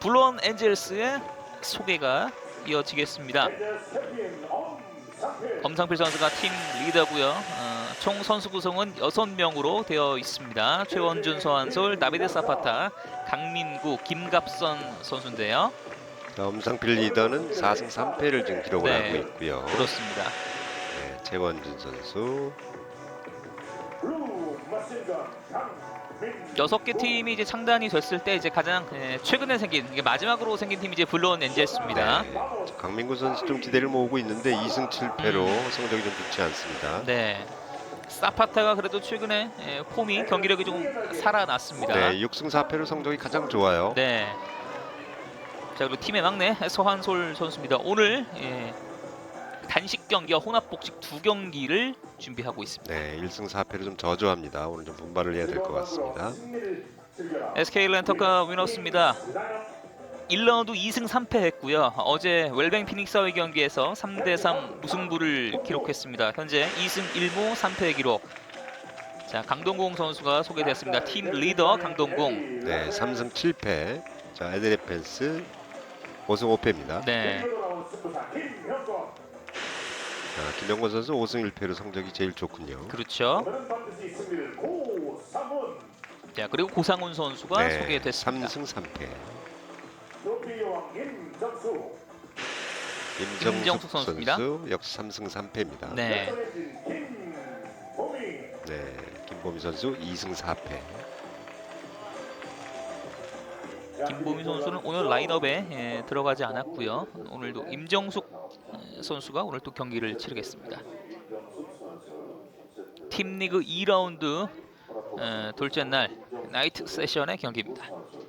블론 엔젤스의 소개가 이어지겠습니다. 엄상필 선수가 팀 리더고요. 어, 총 선수 구성은 6명으로 되어 있습니다. 최원준, 서한솔, 다비드 사파타, 강민구, 김갑선 선수인데요. 자, 엄상필 리더는 4승 3패를 지금 기록을 네. 하고 있고요. 그렇습니다. 네, 최원준 선수. 여섯 개 팀이 이제 창단이 됐을 때 이제 가장 예, 최근에 생긴 이게 마지막으로 생긴 팀이 이제 블론 엔젤스입니다. 네, 자, 강민구 선수 좀 기대를 모으고 있는데 2승 7패로 성적이 좀 좋지 않습니다. 네. 사파타가 그래도 최근에 예, 폼이 경기력이 좀 살아났습니다. 네, 6승 4패로 성적이 가장 좋아요. 네. 자 그리고 팀의 막내 서한솔 선수입니다. 오늘 예, 경기와 혼합 복식 두 경기를 준비하고 있습니다. 네, 1승 4패로 좀 저조합니다. 오늘 좀 분발을 해야 될 것 같습니다. SK 렌터카 위너스입니다. 1라운드 2승 3패 했고요. 어제 웰뱅 피닉스와의 경기에서 3대 3 무승부를 기록했습니다. 현재 2승 1무 3패 기록. 자 강동공 선수가 소개됐습니다. 팀 리더 강동공. 네, 3승 7패. 자, 에드레펜스 5승 5패입니다. 네. 자, 김영권 선수 5승 1패로 성적이 제일 좋군요. 그렇죠. 자 그리고 고상훈 선수가 네, 소개됐습니다. 3승 3패. 김정숙 임정숙 선수입니다. 선수 역시 3승 3패입니다. 네. 네, 김보미 선수 2승 4패. 김보미 선수는 오늘 라인업에 예, 들어가지 않았고요. 오늘도 임정숙 예, 선수가 오늘 또 경기를 치르겠습니다. 팀리그 2라운드 예, 둘째 날 나이트 세션의 경기입니다.